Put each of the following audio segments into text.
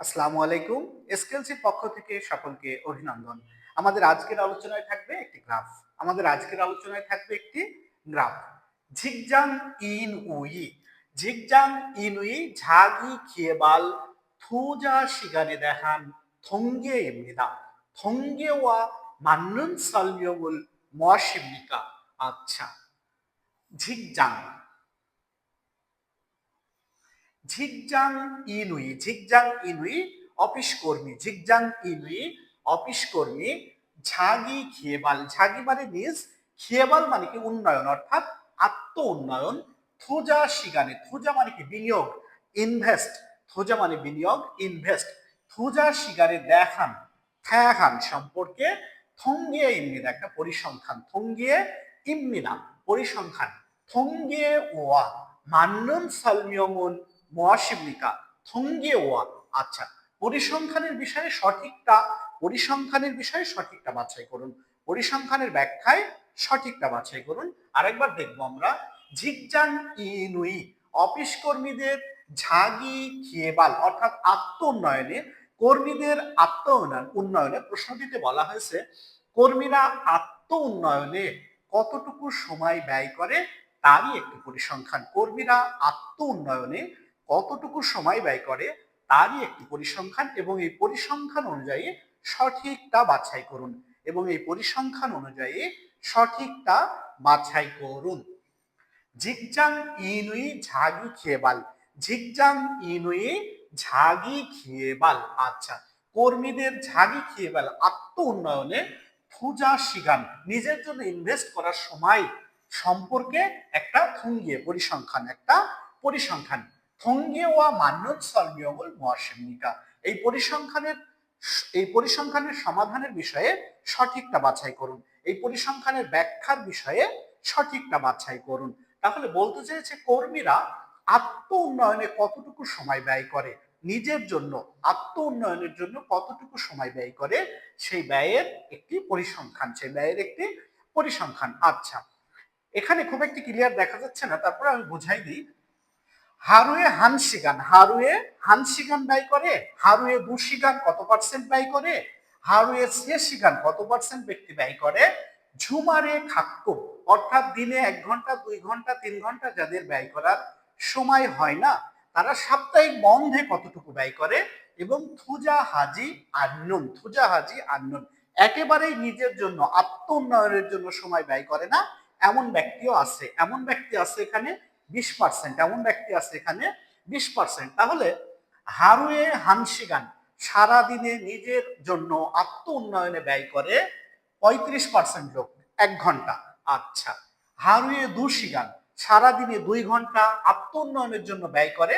আসসালামু আলাইকুম এসকেলসি পক্ষ থেকে সকলকে অভিনন্দন। আমাদের আজকের আলোচনায় থাকবে একটি গ্রাফ। আমাদের আজকের আলোচনায় থাকবে একটি গ্রাফ। ঝিকজাং ইন উই। ঝিকজাং ইন উই, ঝাগি খিয়েবাল থুজা শিগানে দেখান থংগে এমনিদা থঙ্গে ওয়া মান্নুন সালমিয়মুল মশিমিকা আচ্ছা ঝিকজাং ঝিকজাং ইনুই ঝিকজাং ইনুই, অফিস কর্মী ঝিকজাং ইনুই, অফিস কর্মী, ঝাগি খিয়েবাল ঝাগি মানে নিজ খিয়েবাল মানে কি? উন্নয়ন, অর্থাৎ আত্ম উন্নয়ন। থোজা শিগানে, থোজা মানে কি? বিনিয়োগ ইনভেস্ট থোজা মানে বিনিয়োগ ইনভেস্ট থোজা শিগারে দেখান ঠ্যাখান সম্পর্কে থঙ্গিয়ে ইমনিদা একটা পরিসংখ্যান। থঙ্গিয়ে ইমনিদা পরিসংখ্যান। থঙ্গিয়ে ওয়া, মান্নুন সালমিয়মুন মোয়াশিবনিকা থঙ্গিয়ে ওয়া। আচ্ছা পরিসংখ্যানের বিষয়ে সঠিকটা, পরিসংখ্যানের বিষয়ে সঠিকটা বাছাই করুন। পরিসংখ্যানের ব্যাখ্যায় সঠিকটা বাছাই করুন। আরেকবার দেখব আমরা। ঝিকজাং ইনুই অফিস কর্মীদের ঝাগি খিয়েবাল অর্থাৎ আত্ম উন্নয়নে কর্মীদের আত্ম উন্নয়নে প্রশ্নটিতে বলা হয়েছে, কর্মীরা আত্ম উন্নয়নে কতটুকু সময় ব্যয় করে, তারই একটি পরিসংখ্যান। কর্মীরা আত্ম উন্নয়নে কতটুকু সময় ব্যয় করে, তারই একটি পরিসংখ্যান এবং এই পরিসংখ্যান অনুযায়ী সঠিকটা বাছাই করুন এবং এই পরিসংখ্যান অনুযায়ী সঠিকটা বাছাই করুন। ঝিকজাং ইনুই ঝাগি খেয়েবাল ঝিকজাং ইনুই ঝাগি খেয়েবাল আচ্ছা কর্মীদের ঝাগি খেয়েবাল আত্ম উন্নয়নে থুজা শিগান, নিজের জন্য ইনভেস্ট করার সময় সম্পর্কে একটা থুঙ্গিয়ে, পরিসংখ্যান, একটা পরিসংখ্যান। থঙ্গিয়ে ওয়া মান্যত সলমিয়মূল মহাসেমিকা এই পরিসংখ্যানের এই পরিসংখ্যানের সমাধানের বিষয়ে সঠিকটা বাছাই করুন। এই পরিসংখ্যানের ব্যাখ্যার বিষয়ে সঠিকটা বাছাই করুন। তাহলে বলতে চেয়েছে কর্মীরা আত্ম উন্নয়নে কতটুকু সময় ব্যয় করে? নিজের জন্য, আত্ম উন্নয়নের জন্য কতটুকু সময় ব্যয় করে? সেই ব্যয়ের একটি পরিসংখ্যান, সেই ব্যয়ের একটি পরিসংখ্যান। আচ্ছা এখানে খুব একটি ক্লিয়ার দেখা যাচ্ছে না, তারপরে আমি বুঝাই দিই। হারুয়ে হানসিগান হারুয়ে হানসিগান ব্যয় করে, হারুয়ে দুশিগান কত পার্সেন্ট ব্যয় করে, হারুয়ে শেষিগান কত পার্সেন্ট ব্যক্তি ব্যয় করে? ঝুমারে খাক্কু, অর্থাৎ দিনে এক ঘণ্টা, দুই ঘণ্টা, তিন ঘণ্টা যাদের ব্যয় করার সময় হয় না, তারা সাপ্তাহিক বন্ধে কতটুকু ব্যয় করে? এবং থুজা হাজি আন্নুন, থুজা হাজি আন্নুন একেবারেই নিজের জন্য আত্ম উন্নয়নের জন্য সময় ব্যয় করে না। এমন ব্যক্তিও আছে, এমন ব্যক্তি আছে এখানে বিশ পার্সেন্ট এমন ব্যক্তি আছে এখানে বিশ পার্সেন্ট তাহলে হারুয়ে হানসিগান সারাদিনে নিজের জন্য আত্ম উন্নয়নে ব্যয় করে পঁয়ত্রিশ পার্সেন্ট লোক এক ঘণ্টা। আচ্ছা হারুয়ে দুশিগান সারাদিনে দুই ঘণ্টা আত্ম উন্নয়নের জন্য ব্যয় করে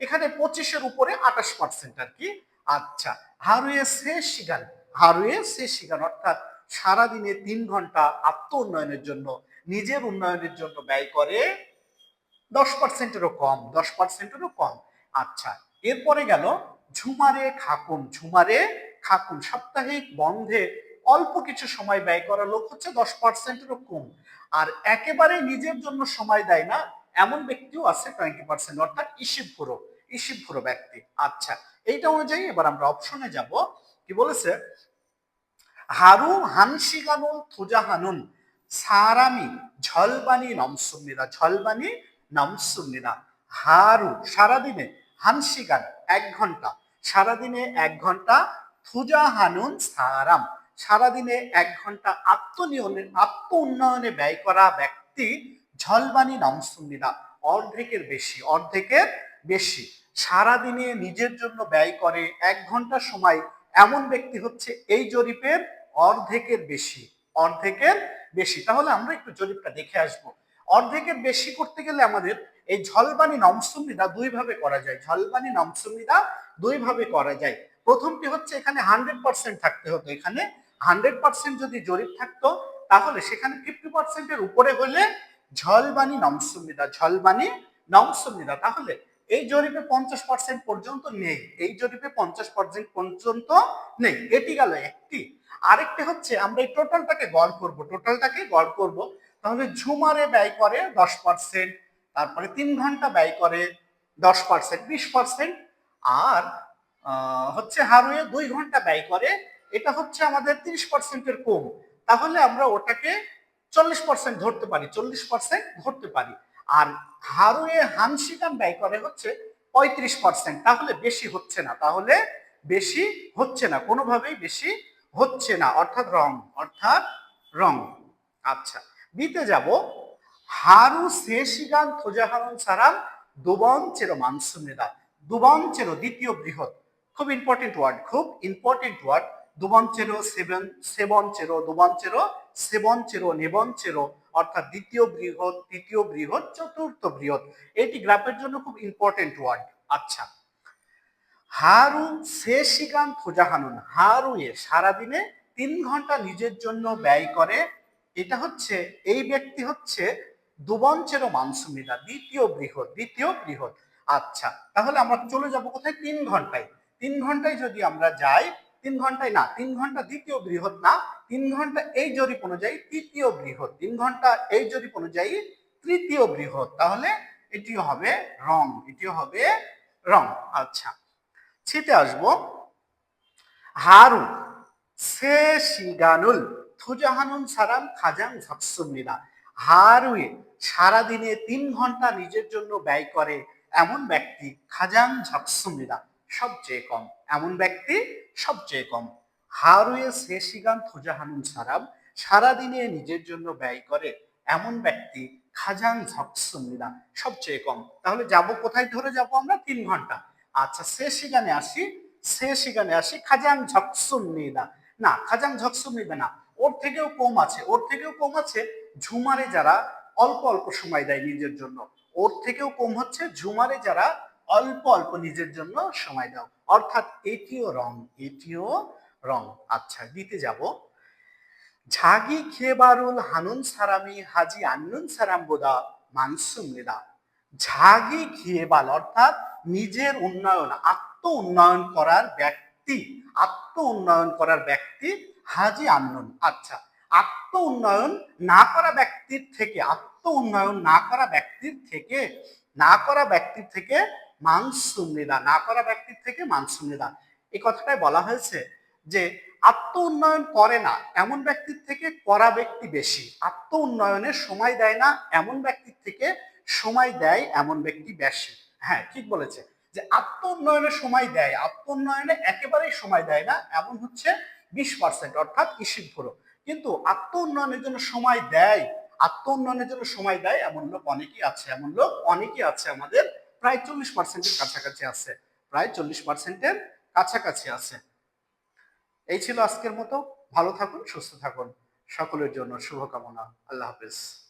এখানে পঁচিশের উপরে আঠাশ পার্সেন্ট আর কি। আচ্ছা হারুয়ে সে শিগান হারুয়ে সে শিগান অর্থাৎ সারাদিনে তিন ঘণ্টা আত্ম উন্নয়নের জন্য, নিজের উন্নয়নের জন্য ব্যয় করে দশ পার্সেন্টেরও কম, দশ পার্সেন্টেরও কম। আচ্ছা এরপরে গেল ঝুমারে খাকুন। ঝুমারে খাকুন, সাপ্তাহিক বন্ধে অল্প কিছু সময় ব্যয় করা লোক হচ্ছে দশ পার্সেন্টেরও কম। আর একেবারে নিজের জন্য সময় দেয় না, এমন ব্যক্তিও আছে টোয়েন্টি পার্সেন্ট, অর্থাৎ ইসিবপুরো ইসিবপুরো ব্যক্তি। আচ্ছা এইটা অনুযায়ী এবার আমরা অপশনে যাব। কি বলেছে? হারু হানসিগানুল থুজাহানুন, সারামি, ঝলবানি নমসুমিরা ঝলবানি নমসুমিরা হারু সারাদিনে হানসিগান এক ঘণ্টা। সারাদিনে এক ঘণ্টা থুজা হানুন সারাম। সারাদিনে এক ঘণ্টা আত্মনিয়নে আত্ম উন্নয়নে ব্যয় করা ব্যক্তি ঝলবানি নমসুমিরা অর্ধেকের বেশি অর্ধেকের বেশি। সারাদিনে নিজের জন্য ব্যয় করে এক ঘণ্টা সময় এমন ব্যক্তি হচ্ছে এই জরিপের অর্ধেকের বেশি অর্ধেকের বেশি। তাহলে আমরা একটু জরিপটা দেখে আসব। অর্ধেকের বেশি করতে গেলে আমাদের এই ঝলবানি নমসুমিদা দুই ভাবে করা যায়। ঝলবানি নমসুমিদা দুই ভাবে করা যায়। প্রথমটি হচ্ছে এখানে হান্ড্রেড পার্সেন্ট থাকতে হতো। এখানে হান্ড্রেড পার্সেন্ট যদি জরিপ থাকতো, তাহলে সেখানে ফিফটি পার্সেন্টের উপরে হলে ঝলবানি নমসুমিদা ঝলবানি নমসুমিদা তাহলে এই জরিপে পঞ্চাশ পার্সেন্ট পর্যন্ত নেই। এই জরিপে পঞ্চাশ পার্সেন্ট পর্যন্ত নেই। এটি গেল একটি। আরেকটি হচ্ছে আমরা এই টোটালটাকে গড় করব। টোটালটাকে গড় করব। তাহলে ঝুমারে ব্যয় করে দশ পার্সেন্ট তারপরে তিন ঘণ্টা ব্যয় করে দশ পার্সেন্ট বিশ পার্সেন্ট আর হচ্ছে হারুয়ে দুই ঘণ্টা ব্যয় করে, এটা হচ্ছে আমাদের তিরিশ পার্সেন্টের কম। তাহলে আমরা ওটাকে চল্লিশ পার্সেন্ট ধরতে পারি, চল্লিশ পার্সেন্ট ধরতে পারি। আর হারুয়ে হানসিকান ব্যয় করে হচ্ছে পঁয়ত্রিশ পার্সেন্ট তাহলে বেশি হচ্ছে না। তাহলে বেশি হচ্ছে না, কোনোভাবেই বেশি হচ্ছে না। অর্থাৎ রং অর্থাৎ রং। আচ্ছা। বিতে যাব। হারু শেষিগান থোজাহানন সারাম দুবঞ্চের মানসুমেদা দুবঞ্চের দ্বিতীয় বৃহৎ। খুব ইম্পর্টেন্ট ওয়ার্ড খুব ইম্পর্টেন্ট ওয়ার্ড দুবঞ্চেরো সেভেন সেবঞ্চেরো দুবঞ্চেরো সেবঞ্চেরো নেবঞ্চেরো অর্থাৎ দ্বিতীয় বৃহৎ, তৃতীয় বৃহৎ, চতুর্থ বৃহৎ। এটি গ্রাফের জন্য খুব ইম্পর্টেন্ট ওয়ার্ড আচ্ছা। হারু শেষিগান থোজাহানুন হারুয়ে সারাদিনে তিন ঘণ্টা নিজের জন্য ব্যয় করে এটা হচ্ছে, এই ব্যক্তি হচ্ছে দুবঞ্চেরও মানসুমিদা দ্বিতীয় বৃহৎ দ্বিতীয় বৃহৎ। আচ্ছা তাহলে আমরা চলে যাব কোথায়? তিন ঘন্টায়। তিন ঘন্টায় যদি আমরা যাই, তিন ঘন্টায় না, তিন ঘণ্টা দ্বিতীয় বৃহৎ না, তিন ঘণ্টা এই জরিপ অনুযায়ী তৃতীয় বৃহৎ, তিন ঘণ্টা এই জরিপ অনুযায়ী তৃতীয় বৃহৎ। তাহলে এটিও হবে রং, এটিও হবে রং। আচ্ছা ছিতে আসব। হারু, সে শিগানুল। থুজাহানুন সারাম খাজাং ঝকসুমিরা হারুয়ে সারাদিনে তিন ঘণ্টা নিজের জন্য ব্যয় করে এমন ব্যক্তি খাজাং ঝকসুমিরা সবচেয়ে কম। এমন ব্যক্তি সবচেয়ে কম। হারুয়ে সে শিগান থুজাহানুন সারাম সারাদিনে নিজের জন্য ব্যয় করে এমন ব্যক্তি খাজাং ঝকসুমিরা সবচেয়ে কম। তাহলে যাব কোথায়? ধরে যাব আমরা তিন ঘণ্টা। আচ্ছা সে আসি। সে শিগানে আসি খাজাং ঝকসুম না, খাজাং ঝকসুম না। ওর থেকেও কম আছে, ওর থেকেও কম আছে ঝুমারে যারা অল্প অল্প সময় দেয় নিজের জন্য। ওর থেকেও কম হচ্ছে ঝুমারে যারা অল্প অল্প নিজের জন্য সময় দাও। অর্থাৎ এটিও রং এটিও রং। আচ্ছা দিতে যাব। ঝাগি খেবারুল হানুন সারামি হাজি আন্নুন মানসুম নিদা। ঝাগি খেয়েবাল অর্থাৎ নিজের উন্নয়ন আত্ম উন্নয়ন করার ব্যক্তি আত্ম উন্নয়ন করার ব্যক্তি হাজি আন্নন আচ্ছা আত্ম উন্নয়ন না করা ব্যক্তির থেকে আত্ম উন্নয়ন না করা ব্যক্তির থেকে, না করা ব্যক্তির থেকে মানসুমনিদা না করা ব্যক্তির থেকে মানসুমনিদা এই কথাটাই বলা হয়েছে যে আত্ম উন্নয়ন করে না এমন ব্যক্তির থেকে করা ব্যক্তি বেশি। আত্ম উন্নয়নের সময় দেয় না এমন ব্যক্তির থেকে সময় দেয় এমন ব্যক্তি বেশি। হ্যাঁ ঠিক বলেছে। যে আত্ম উন্নয়নের সময় দেয় আত্ম উন্নয়নে একেবারেই সময় দেয় না, এমন হচ্ছে বিশ পার্সেন্ট অর্থাৎ ইসিভুরো কিন্তু আত্ম উন্নয়নের জন্য সময় দেয়। আত্ম উন্নয়নের জন্য সময় দেয় এমন লোক অনেকেই আছে। এমন লোক অনেকেই আছে আমাদের। প্রায় চল্লিশ পার্সেন্টের কাছাকাছি আছে। প্রায় চল্লিশ পার্সেন্টের কাছাকাছি আছে। এই ছিল আজকের মতো। ভালো থাকুন, সুস্থ থাকুন। সকলের জন্য শুভকামনা। আল্লাহ হাফিজ।